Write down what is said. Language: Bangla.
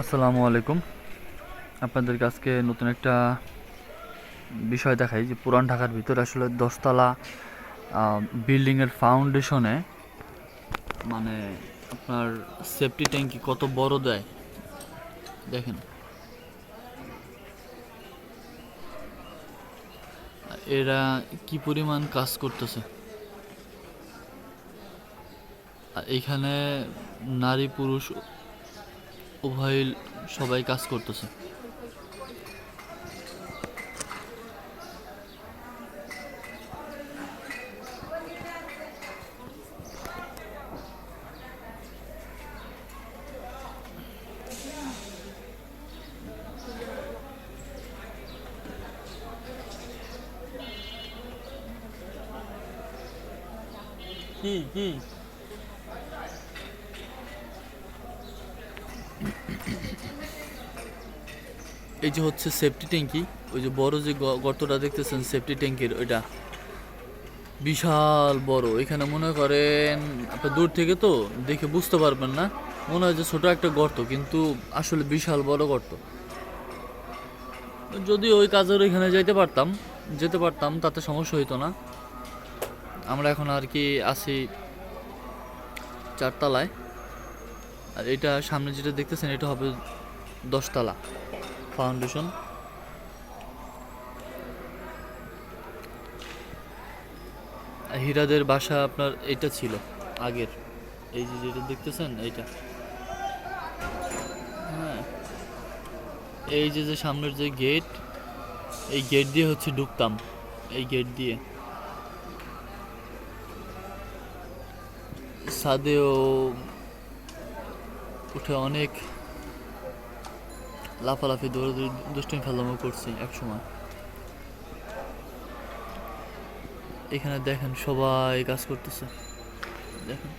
আসসালামু আলাইকুম। আপনাদেরকে আজকে নতুন একটা বিষয় দেখাই যে পুরান ঢাকার ভিতরে আসলে দশতলা বিল্ডিংয়ের ফাউন্ডেশনে মানে আপনার সেফটি ট্যাঙ্কি কত বড় দেয়? দেখেন। এরা কি পরিমাণ কাজ করতেছে? এখানে নারী পুরুষ উভয় সবাই কাজ করতেছে। কি কি? এই যে হচ্ছে সেফটি ট্যাঙ্কি ওই যে বড় যে গর্তটা দেখতেছেন সেফটি ট্যাঙ্কির ওইটা। বিশাল বড়, এখানে মনে করেন আপনার দূর থেকে তো দেখে বুঝতে পারবেন না, মনে হয় যে ছোটো একটা গর্ত, কিন্তু আসলে বিশাল বড় গর্ত। যদি ওই কাজের ওইখানে যাইতে পারতাম, যেতে পারতাম, তাতে সমস্যা হইতো না। আমরা এখন আর কি আছি চারতলায়। আর এটা সামনে যেটা দেখতেছেন, এটা হবে দশতলা ফাউন্ডেশন হীরাদের বাসা আপনার এটা ছিল, আগের। এই যে যেটা দেখতেছেন, এইটা। হ্যাঁ। এই যে যে সামনের যে গেট, এই গেট দিয়ে হচ্ছে ঢুকতাম, এই গেট দিয়ে। সাদেও উঠে অনেক লাফালাফি, দৌড়াদৌড়ি দুষ্টুমি খেলামো করছি এক সময় এখানে দেখেন সবাই কাজ করতেছে। দেখেন।